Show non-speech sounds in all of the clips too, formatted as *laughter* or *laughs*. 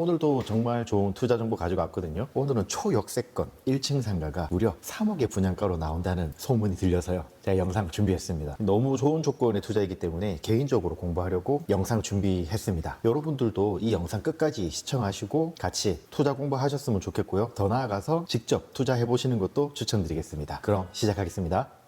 오늘도 정말 좋은 투자 정보 가지고 왔거든요. 오늘은 초역세권 1층 상가가 무려 3억의 분양가로 나온다는 소문이 들려서요. 제가 영상 준비했습니다. 너무 좋은 조건의 투자이기 때문에 개인적으로 공부하려고 영상 준비했습니다. 여러분들도 이 영상 끝까지 시청하시고 같이 투자 공부하셨으면 좋겠고요. 더 나아가서 직접 투자해 보시는 것도 추천드리겠습니다. 그럼 시작하겠습니다.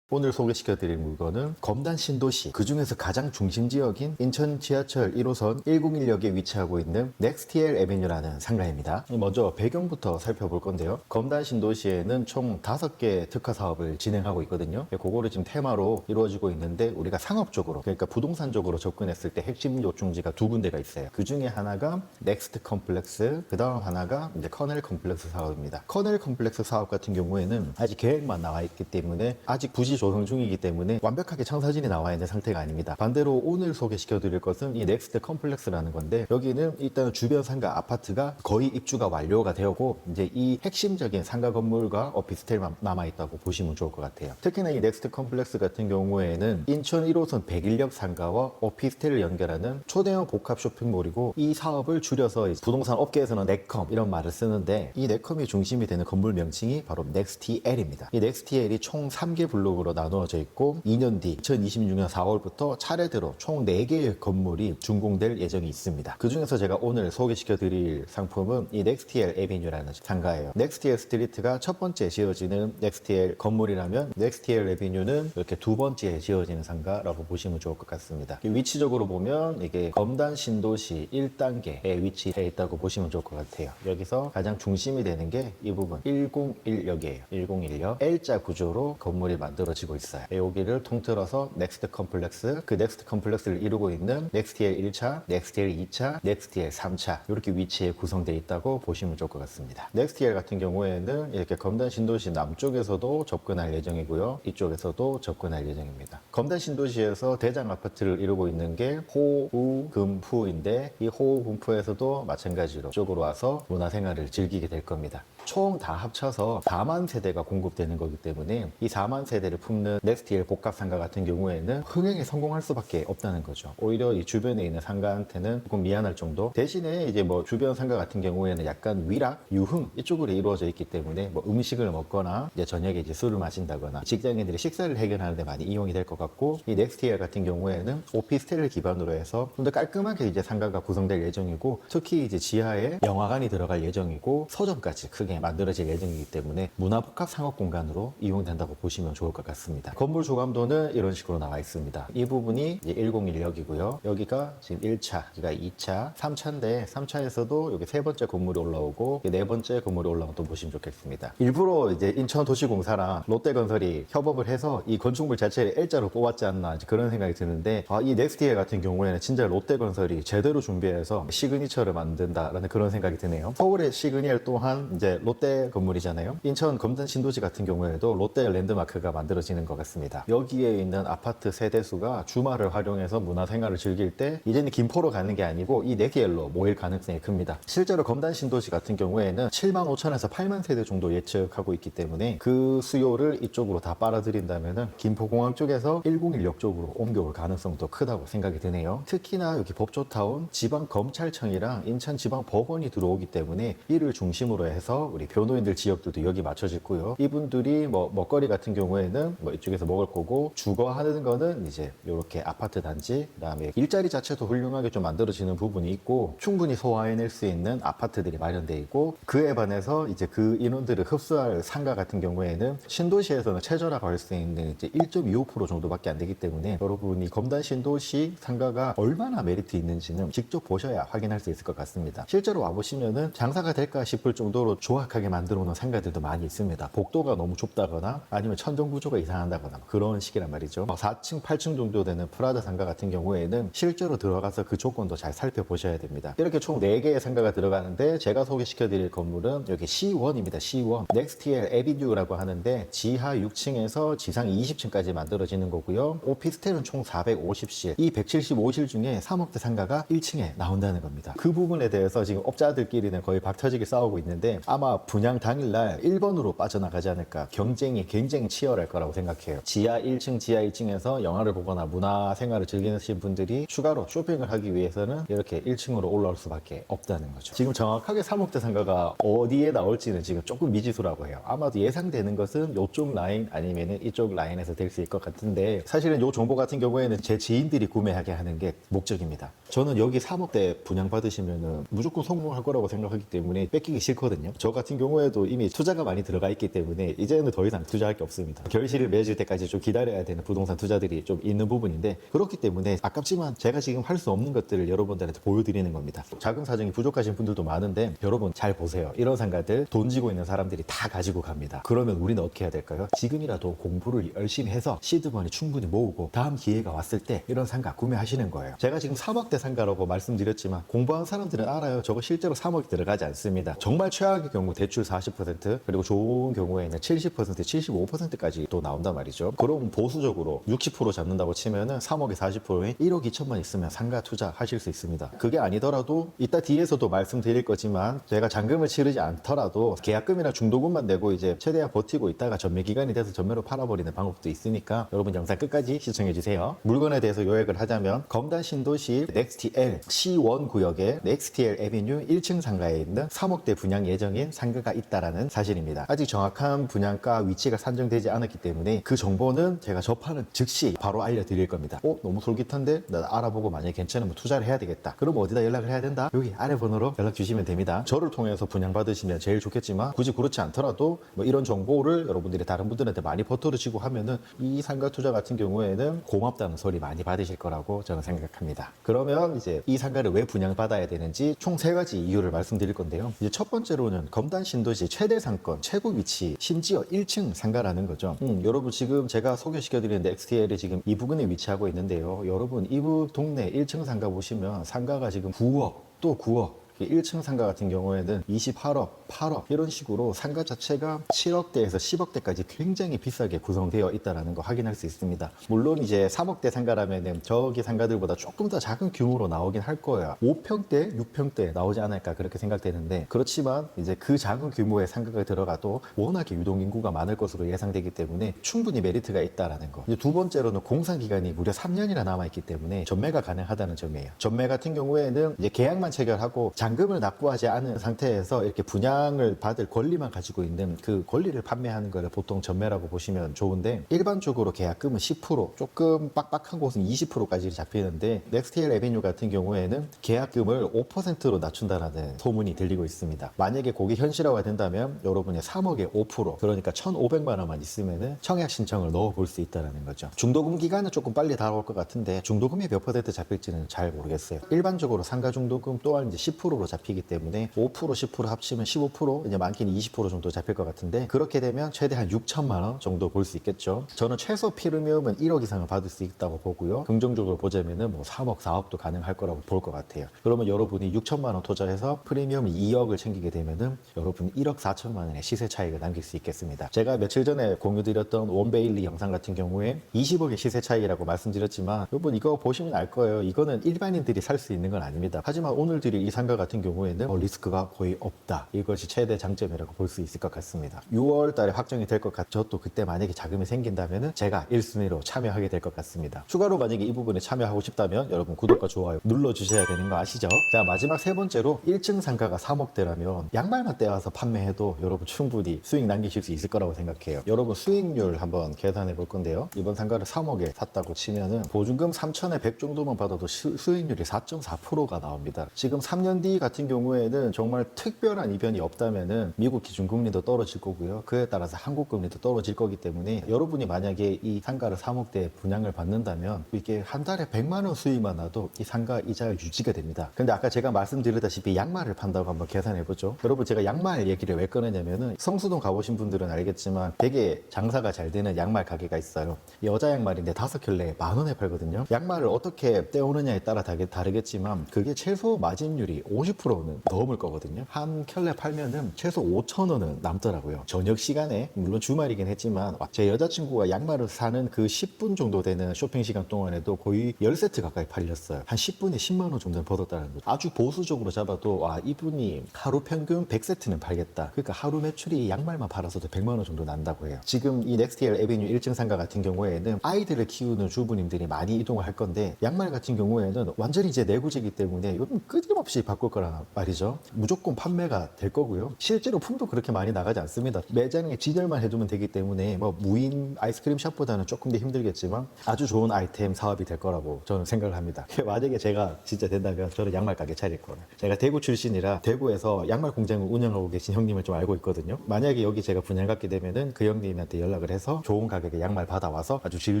오늘 소개시켜 드릴 물건은 검단 신도시 그 중에서 가장 중심 지역인 인천 지하철 1호선 101역에 위치하고 있는 넥스티엘 에베뉴라는 상가입니다. 먼저 배경부터 살펴볼 건데요. 검단 신도시에는 총 5개 특화 사업을 진행하고 있거든요. 그거를 지금 테마로 이루어지고 있는데 우리가 상업적으로 그러니까 부동산 적으로 접근했을 때 핵심 요충지가 두 군데가 있어요. 그 중에 하나가 넥스트 컴플렉스, 그 다음 하나가 이제 커넬 컴플렉스 사업입니다. 커넬 컴플렉스 사업 같은 경우에는 아직 계획만 나와 있기 때문에 아직 부지 조성 중이기 때문에 완벽하게 청사진이 나와 있는 상태가 아닙니다. 반대로 오늘 소개시켜 드릴 것은 이 넥스트 컴플렉스라는 건데 여기는 일단 주변 상가 아파트가 거의 입주가 완료가 되었고 이제 이 핵심적인 상가 건물과 오피스텔만 남아 있다고 보시면 좋을 것 같아요. 특히나 이 넥스트 컴플렉스 같은 경우에는 인천 1호선 101역 상가와 오피스텔을 연결하는 초대형 복합 쇼핑몰이고 이 사업을 줄여서 부동산 업계에서는 넥컴 이런 말을 쓰는데 이 넥컴이 중심이 되는 건물 명칭이 바로 넥스티엘입니다. 이 넥스티엘이 총 3개 블록으로 나누어져 있고 2년 뒤 2026년 4월부터 차례대로 총 4개의 건물이 준공될 예정이 있습니다. 그 중에서 제가 오늘 소개시켜 드릴 상품은 이 넥스티엘 에비뉴라는 상가예요. 넥스티엘 스트리트가 첫 번째 지어지는 넥스티엘 건물이라면 넥스티엘 에비뉴는 이렇게 두 번째 지어지는 상가라고 보시면 좋을 것 같습니다. 위치적으로 보면 이게 검단 신도시 1단계에 위치해 있다고 보시면 좋을 것 같아요. 여기서 가장 중심이 되는 게 이 부분 101역이에요. 101역 L자 구조로 건물이 만들어 지고 있어요. 여기를 통틀어서 넥스트 컴플렉스, 그 넥스트 컴플렉스를 이루고 있는 넥스티엘 1차, 넥스티엘 2차, 넥스티엘 3차 이렇게 위치에 구성되어 있다고 보시면 좋을 것 같습니다. 넥스티엘 같은 경우에는 이렇게 검단 신도시 남쪽에서도 접근할 예정이고요. 이쪽에서도 접근할 예정입니다. 검단 신도시에서 대장 아파트를 이루고 있는 게 호우금푸인데 이 호우금푸에서도 마찬가지로 이쪽으로 와서 문화생활을 즐기게 될 겁니다. 총 다 합쳐서 4만 세대가 공급되는 거기 때문에 이 4만 세대를 품는 넥스티엘 복합 상가 같은 경우에는 흥행에 성공할 수밖에 없다는 거죠. 오히려 이 주변에 있는 상가한테는 조금 미안할 정도. 대신에 이제 뭐 주변 상가 같은 경우에는 약간 위락, 유흥 이쪽으로 이루어져 있기 때문에 뭐 음식을 먹거나 이제 저녁에 이제 술을 마신다거나 직장인들이 식사를 해결하는데 많이 이용이 될 것 같고 이 넥스티엘 같은 경우에는 오피스텔을 기반으로 해서 좀 더 깔끔하게 이제 상가가 구성될 예정이고 특히 이제 지하에 영화관이 들어갈 예정이고 서점까지 크게 만들어질 예정이기 때문에 문화 복합 상업 공간으로 이용된다고 보시면 좋을 것 같습니다. 건물 조감도는 이런 식으로 나와 있습니다. 이 부분이 이제 101역이고요. 여기가 지금 1차, 여기가 2차, 3차인데 3차에서도 여기 세 번째 건물이 올라오고 네 번째 건물이 올라오고 보시면 좋겠습니다. 일부러 이제 인천도시공사랑 롯데건설이 협업을 해서 이 건축물 자체를 L자로 뽑았지 않나 그런 생각이 드는데 아, 이 넥스티엘 같은 경우에는 진짜 롯데건설이 제대로 준비해서 시그니처를 만든다라는 그런 생각이 드네요. 서울의 시그니엘 또한 이제 롯데 건물이잖아요. 인천 검단 신도시 같은 경우에도 롯데 랜드마크가 만들어 지는 것 같습니다. 여기에 있는 아파트 세대수가 주말을 활용해서 문화생활을 즐길 때 이제는 김포로 가는 게 아니고 이 넥스티엘로 모일 가능성이 큽니다. 실제로 검단 신도시 같은 경우에는 7만 5천에서 8만 세대 정도 예측하고 있기 때문에 그 수요를 이쪽으로 다 빨아들인다면은 김포공항 쪽에서 101역 쪽으로 옮겨올 가능성도 크다고 생각이 드네요. 특히나 여기 법조타운 지방검찰청이랑 인천지방법원이 들어오기 때문에 이를 중심으로 해서 우리 변호인들 지역들도 여기 맞춰지고요. 이분들이 뭐 먹거리 같은 경우에는 뭐 이쪽에서 먹을 거고 주거 하는 거는 이제 이렇게 아파트 단지 그다음에 일자리 자체도 훌륭하게 좀 만들어지는 부분이 있고 충분히 소화해낼 수 있는 아파트들이 마련돼 있고 그에 반해서 이제 그 인원들을 흡수할 상가 같은 경우에는 신도시에서는 최저라고 할 수 있는 이제 1.25% 정도밖에 안 되기 때문에 여러분이 검단 신도시 상가가 얼마나 메리트 있는지는 직접 보셔야 확인할 수 있을 것 같습니다. 실제로 와보시면은 장사가 될까 싶을 정도로 조악하게 만들어 놓은 상가들도 많이 있습니다. 복도가 너무 좁다거나 아니면 천정 구조가 이상하다거나 그런 식이란 말이죠. 4층, 8층 정도 되는 프라다 상가 같은 경우에는 실제로 들어가서 그 조건도 잘 살펴보셔야 됩니다. 이렇게 총 4개의 상가가 들어가는데 제가 소개시켜 드릴 건물은 여기 C1입니다. C1. 넥스티엘 에비뉴라고 하는데 지하 6층에서 지상 20층까지 만들어지는 거고요. 오피스텔은 총 450실. 이 175실 중에 3억대 상가가 1층에 나온다는 겁니다. 그 부분에 대해서 지금 업자들끼리는 거의 박터지게 싸우고 있는데 아마 분양 당일날 1번으로 빠져나가지 않을까 경쟁이 굉장히 치열할 거라고 거라고 생각해요. 지하 1층, 지하 2층에서 영화를 보거나 문화 생활을 즐기시는 분들이 추가로 쇼핑을 하기 위해서는 이렇게 1층으로 올라올 수밖에 없다는 거죠. 지금 정확하게 3억대 상가가 어디에 나올지는 지금 조금 미지수라고 해요. 아마도 예상되는 것은 이쪽 라인 아니면은 이쪽 라인에서 될 수 있을 것 같은데 사실은 이 정보 같은 경우에는 제 지인들이 구매하게 하는 게 목적입니다. 저는 여기 3억대 분양받으시면은 무조건 성공할 거라고 생각하기 때문에 뺏기기 싫거든요. 저 같은 경우에도 이미 투자가 많이 들어가 있기 때문에 이제는 더 이상 투자할 게 없습니다. 결실 을 맺을 때까지 좀 기다려야 되는 부동산 투자들이 좀 있는 부분인데 그렇기 때문에 아깝지만 제가 지금 할 수 없는 것들을 여러분들한테 보여드리는 겁니다. 자금 사정이 부족하신 분들도 많은데 여러분 잘 보세요. 이런 상가들 돈 지고 있는 사람들이 다 가지고 갑니다. 그러면 우리는 어떻게 해야 될까요? 지금이라도 공부를 열심히 해서 시드머니 충분히 모으고 다음 기회가 왔을 때 이런 상가 구매하시는 거예요. 제가 지금 3억대 상가라고 말씀드렸지만 공부한 사람들은 알아요. 저거 실제로 3억이 들어가지 않습니다. 정말 최악의 경우 대출 40% 그리고 좋은 경우에는 70% 75%까지 또 나 온단 말이죠. 그럼 보수적으로 60% 잡는다고 치면은 3억에 40%에 1억 2천만 있으면 상가 투자하실 수 있습니다. 그게 아니더라도 이따 뒤에서도 말씀드릴 거지만 제가 잔금을 치르지 않더라도 계약금이나 중도금만 내고 이제 최대한 버티고 있다가 전매 기간이 돼서 전매로 팔아버리는 방법도 있으니까 여러분 영상 끝까지 시청해 주세요. 물건에 대해서 요약을 하자면 검단 신도시 넥스티L C1 구역의 넥스티엘 에비뉴 1층 상가에 있는 3억대 분양 예정인 상가가 있다라는 사실입니다. 아직 정확한 분양가 위치가 산정되지 않았기 때문에 그 정보는 제가 접하는 즉시 바로 알려드릴 겁니다. 어? 너무 솔깃한데? 나 알아보고 만약에 괜찮으면 투자를 해야 되겠다. 그럼 어디다 연락을 해야 된다? 여기 아래 번호로 연락 주시면 됩니다. 저를 통해서 분양받으시면 제일 좋겠지만 굳이 그렇지 않더라도 뭐 이런 정보를 여러분들이 다른 분들한테 많이 버터르시고 하면은 이 상가 투자 같은 경우에는 고맙다는 소리 많이 받으실 거라고 저는 생각합니다. 그러면 이제 이 상가를 왜 분양받아야 되는지 총 세 가지 이유를 말씀드릴 건데요. 이제 첫 번째로는 검단 신도시 최대 상권, 최고 위치, 심지어 1층 상가라는 거죠. 음, 여러분 지금 제가 소개시켜드리는 XTL이 지금 이 부근에 위치하고 있는데요. 여러분 이 부 동네 1층 상가 보시면 상가가 지금 9억 또 9억 1층 상가 같은 경우에는 28억, 8억 이런 식으로 상가 자체가 7억대에서 10억대까지 굉장히 비싸게 구성되어 있다는 거 확인할 수 있습니다. 물론 이제 3억대 상가라면은 저기 상가들보다 조금 더 작은 규모로 나오긴 할 거예요. 5평대, 6평대 나오지 않을까 그렇게 생각되는데 그렇지만 이제 그 작은 규모의 상가가 들어가도 워낙에 유동 인구가 많을 것으로 예상되기 때문에 충분히 메리트가 있다라는 거. 두 번째로는 공사 기간이 무려 3년이나 남아 있기 때문에 전매가 가능하다는 점이에요. 전매 같은 경우에는 이제 계약만 체결하고 잔금을 납부하지 않은 상태에서 이렇게 분양을 받을 권리만 가지고 있는 그 권리를 판매하는 거를 보통 전매라고 보시면 좋은데 일반적으로 계약금은 10% 조금 빡빡한 곳은 20%까지 잡히는데 넥스테일 에비뉴 같은 경우에는 계약금을 5%로 낮춘다라는 소문이 들리고 있습니다. 만약에 그게 현실화가 된다면 여러분의 3억에 5% 그러니까 1,500만 원만 있으면은 청약 신청을 넣어 볼 수 있다는 거죠. 중도금 기간은 조금 빨리 다가올 것 같은데 중도금이 몇 퍼센트 잡힐지는 잘 모르겠어요. 일반적으로 상가 중도금 또한 이제 10%로 잡히기 때문에 5% 10% 합치면 15% 이제 많게는 20% 정도 잡힐 것 같은데 그렇게 되면 최대 한 6천만 원 정도 볼 수 있겠죠. 저는 최소 프리미엄은 1억 이상을 받을 수 있다고 보고요. 긍정적으로 보자면은 뭐 3억 4억도 가능할 거라고 볼 것 같아요. 그러면 여러분이 6천만 원 투자해서 프리미엄 2억을 챙기게 되면은 여러분 1억 4천만 원의 시세 차익을 남길 수 있겠습니다. 제가 며칠 전에 공유드렸던 원베일리 영상 같은 경우에 20억의 시세 차익이라고 말씀드렸지만 여러분 이거 보시면 알 거예요. 이거는 일반인들이 살 수 있는 건 아닙니다. 하지만 오늘 드릴 이 상가 같은 경우에는 어, 리스크가 거의 없다. 이것이 최대 장점이라고 볼 수 있을 것 같습니다. 6월 달에 확정이 될 것 같죠. 또 그때 만약에 자금이 생긴다면은 제가 1순위로 참여하게 될 것 같습니다. 추가로 만약에 이 부분에 참여하고 싶다면 여러분 구독과 좋아요 눌러 주셔야 되는 거 아시죠? 자, 마지막 세 번째로 1층 상가가 3억대라면 양말만 떼와서 판매해도 여러분 충분히 수익 남기실 수 있을 거라고 생각해요. 여러분 수익률 한번 계산해 볼 건데요. 이번 상가를 3억에 샀다고 치면은 보증금 3천에 100 정도만 받아도 수, 수익률이 4.4%가 나옵니다. 지금 3년 뒤 같은 경우에는 정말 특별한 이변이 없다면은 미국 기준 금리도 떨어질 거고요. 그에 따라서 한국 금리도 떨어질 거기 때문에 여러분이 만약에 이 상가를 3억대 분양을 받는다면 이게 한 달에 100만 원 수익만 나도 이 상가 이자가 유지가 됩니다. 근데 아까 제가 말씀드렸다시피 양말을 판다고 한번 계산해 보죠. 여러분 제가 양말 얘기를 왜 꺼내냐면은 성수동 가보신 분들은 알겠지만 되게 장사가 잘 되는 양말 가게가 있어요. 여자 양말인데 다섯 켤레에 만 원에 팔거든요. 양말을 어떻게 떼오느냐에 따라 다르- 다르겠지만 그게 최소 마진율이 50%는 넘을 거거든요. 한 켤레 팔면은 최소 5천 원은 남더라고요. 저녁 시간에 물론 주말이긴 했지만 제 여자친구가 양말을 사는 그 10분 정도 되는 쇼핑 시간 동안에도 거의 10세트 가까이 팔렸어요. 한 10분에 10만 원 정도는 벌었다는 거죠. 아주 보수적으로 잡아도 와 이분이 하루 평균 100세트는 팔겠다. 그러니까 하루 매출이 양말만 팔아서도 100만 원 정도 난다고 해요. 지금 이 넥스티엘 에비뉴 1층 상가 같은 경우에는 아이들을 키우는 주부님들이 많이 이동을 할 건데 양말 같은 경우에는 완전히 이제 내구재이기 때문에 요즘 끊임없이 바꿀 거란 말이죠. 무조건 판매가 될 거고요. 실제로 품도 그렇게 많이 나가지 않습니다. 매장에 진열만 해두면 되기 때문에 뭐 무인 아이스크림 샵보다는 조금 더 힘들겠지만 아주 좋은 아이템 사업이 될 거라고 저는 생각을 합니다. *laughs* 만약에 제가 진짜 된다면 저는 양말 가게 차릴 거예요. 제가 대구 출신이라 대구에서 양말 공장을 운영하고 계신 형님을 좀 알고 있거든요. 만약에 여기 제가 분양 갖게 되면은 그 형님한테 연락을 해서 좋은 가격에 양말 받아와서 아주 질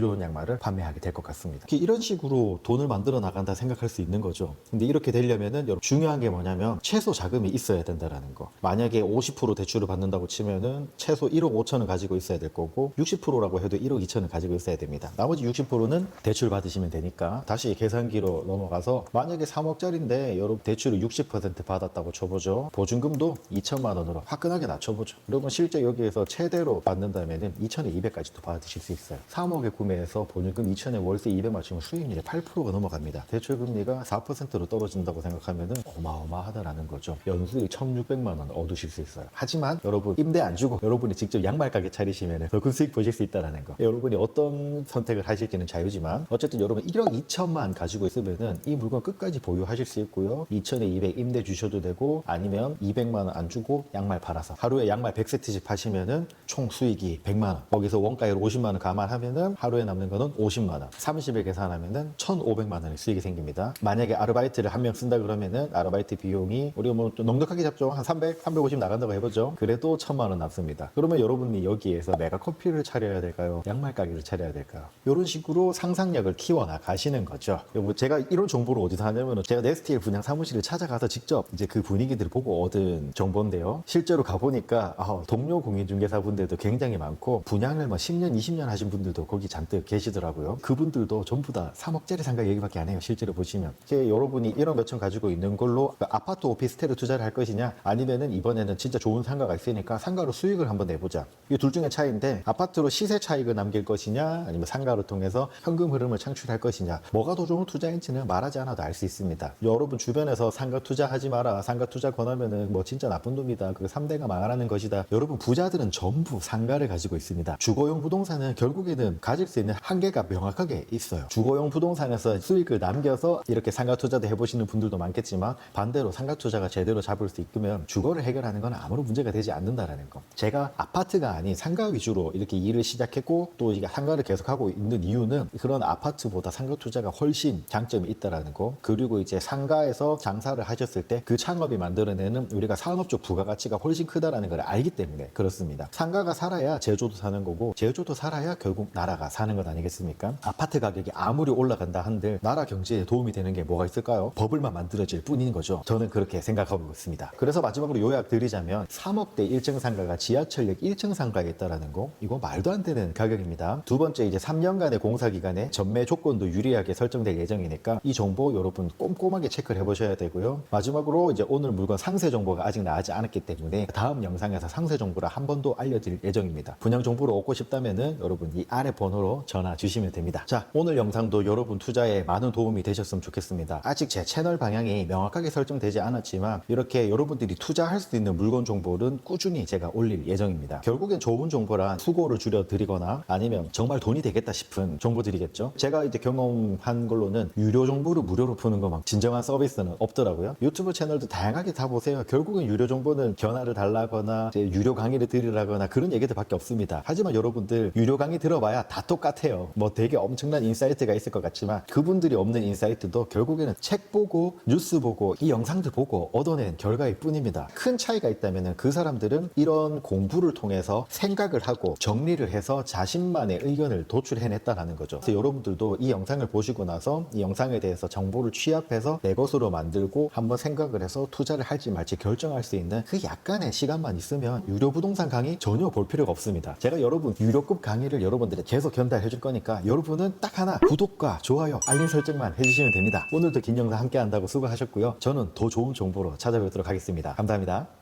좋은 양말을 판매하게 될 것 같습니다. 이런 식으로 돈을 만들어 나간다 생각할 수 있는 거죠. 근데 이렇게 되려면은 여러분 게 뭐냐면 최소 자금이 있어야 된다라는 거. 만약에 50% 대출을 받는다고 치면은 최소 1억 5천을 가지고 있어야 될 거고 60%라고 해도 1억 2천을 가지고 있어야 됩니다. 나머지 60%는 대출 받으시면 되니까 다시 계산기로 넘어가서 만약에 3억짜리인데 여러분 대출을 60% 받았다고 쳐보죠. 보증금도 2천만 원으로 화끈하게 낮춰보죠. 그러면 실제 여기에서 최대로 받는다면은 2천에 200까지도 받으실 수 있어요. 3억에 구매해서 보증금 2천에 월세 200 맞추면 수익률이 8%가 넘어갑니다. 대출 금리가 4%로 떨어진다고 생각하면은 어마 어마하다라는 거죠. 연수익 1,600만 원 얻으실 수 있어요. 하지만 여러분 임대 안 주고 여러분이 직접 양말 가게 차리시면은 더큰 수익 보실 수 있다라는 거. 여러분이 어떤 선택을 하실지는 자유지만 어쨌든 여러분 1억 2천만 가지고 있으면은 이 물건 끝까지 보유하실 수 있고요. 2천에 200 임대 주셔도 되고 아니면 200만 원 안 주고 양말 팔아서 하루에 양말 100세트씩 파시면은 총 수익이 100만 원. 거기서 원가율 50만 원 감안하면은 하루에 남는 거는 50만 원. 30일 계산하면은 1,500만 원의 수익이 생깁니다. 만약에 아르바이트를 한 명 쓴다 그러면은 아르바이트 비용이 우리가 뭐 좀 넉넉하게 잡죠. 한 300, 350 나간다고 해보죠. 그래도 1,000만 원 남습니다. 그러면 여러분이 여기에서 메가 커피를 차려야 될까요? 양말 가게를 차려야 될까요? 이런 식으로 상상력을 키워 나가시는 거죠. 뭐 제가 이런 정보를 어디서 하냐면은 제가 네스티엘 분양 사무실을 찾아가서 직접 이제 그 분위기들을 보고 얻은 정보인데요. 실제로 가보니까 아, 동료 공인중개사분들도 굉장히 많고 분양을 뭐 10년, 20년 하신 분들도 거기 잔뜩 계시더라고요. 그분들도 전부 다 3억짜리 상가 얘기밖에 안 해요. 실제로 보시면. 여러분이 1억 몇천 가지고 있는 걸로 그 아파트 오피스텔을 투자를 할 것이냐 아니면은 이번에는 진짜 좋은 상가가 있으니까 상가로 수익을 한번 내보자. 이 둘 중에 차이인데 아파트로 시세 차익을 남길 것이냐 아니면 상가를 통해서 현금 흐름을 창출할 것이냐 뭐가 더 좋은 투자인지는 말하지 않아도 알 수 있습니다. 여러분 주변에서 상가 투자하지 마라. 상가 투자 권하면은 뭐 진짜 나쁜 놈이다. 그 3대가 망하는 것이다. 여러분 부자들은 전부 상가를 가지고 있습니다. 주거용 부동산은 결국에는 가질 수 있는 한계가 명확하게 있어요. 주거용 부동산에서 수익을 남겨서 이렇게 상가 투자도 해보시는 분들도 많겠지만 반대로 상가 투자가 제대로 잡을 수 있으면 주거를 해결하는 건 아무런 문제가 되지 않는다라는 거. 제가 아파트가 아닌 상가 위주로 이렇게 일을 시작했고 또 이게 상가를 계속하고 있는 이유는 그런 아파트보다 상가 투자가 훨씬 장점이 있다라는 거. 그리고 이제 상가에서 장사를 하셨을 때 그 창업이 만들어내는 우리가 산업적 부가가치가 훨씬 크다라는 걸 알기 때문에 그렇습니다. 상가가 살아야 제조도 사는 거고 제조도 살아야 결국 나라가 사는 것 아니겠습니까? 아파트 가격이 아무리 올라간다 한들 나라 경제에 도움이 되는 게 뭐가 있을까요? 버블만 만들어질 뿐인 거죠. 저는 그렇게 생각하고 있습니다. 그래서 마지막으로 요약 드리자면 3억대 1층 상가가 지하철역 1층 상가에 있다라는 거 이거 말도 안 되는 가격입니다. 두 번째 이제 3년간의 공사 기간에 전매 조건도 유리하게 설정될 예정이니까 이 정보 여러분 꼼꼼하게 체크를 해보셔야 되고요. 마지막으로 이제 오늘 물건 상세 정보가 아직 나오지 않았기 때문에 다음 영상에서 상세 정보를 한 번 더 알려드릴 예정입니다. 분양 정보를 얻고 싶다면은 여러분 이 아래 번호로 전화 주시면 됩니다. 자 오늘 영상도 여러분 투자에 많은 도움이 되셨으면 좋겠습니다. 아직 제 채널 방향이 명확하게 설정되지 않았지만 이렇게 여러분들이 투자할 수 있는 물건 정보는 꾸준히 제가 올릴 예정입니다. 결국엔 좋은 정보란 수고를 줄여 드리거나 아니면 정말 돈이 되겠다 싶은 정보들이겠죠. 제가 이제 경험한 걸로는 유료 정보를 무료로 푸는 것만 진정한 서비스는 없더라고요. 유튜브 채널도 다양하게 다 보세요. 결국엔 유료 정보는 견화를 달라거나 유료 강의를 드리라거나 그런 얘기들밖에 없습니다. 하지만 여러분들 유료 강의 들어봐야 다 똑같아요. 뭐 되게 엄청난 인사이트가 있을 것 같지만 그분들이 없는 인사이트도 결국에는 책 보고 뉴스 보고 이 영상들 보고 얻어낸 결과일 뿐입니다. 큰 차이가 있다면 그 사람들은 이런 공부를 통해서 생각을 하고 정리를 해서 자신만의 의견을 도출해냈다라는 거죠. 그래서 여러분들도 이 영상을 보시고 나서 이 영상에 대해서 정보를 취합해서 내 것으로 만들고 한번 생각을 해서 투자를 할지 말지 결정할 수 있는 그 약간의 시간만 있으면 유료 부동산 강의 전혀 볼 필요가 없습니다. 제가 여러분 유료급 강의를 여러분들이 계속 전달해 줄 거니까 여러분은 딱 하나 구독과 좋아요, 알림 설정만 해주시면 됩니다. 오늘도 긴 영상 함께 한다고 수고하셨고요. 저는 저는 더 좋은 정보로 찾아뵙도록 하겠습니다. 감사합니다.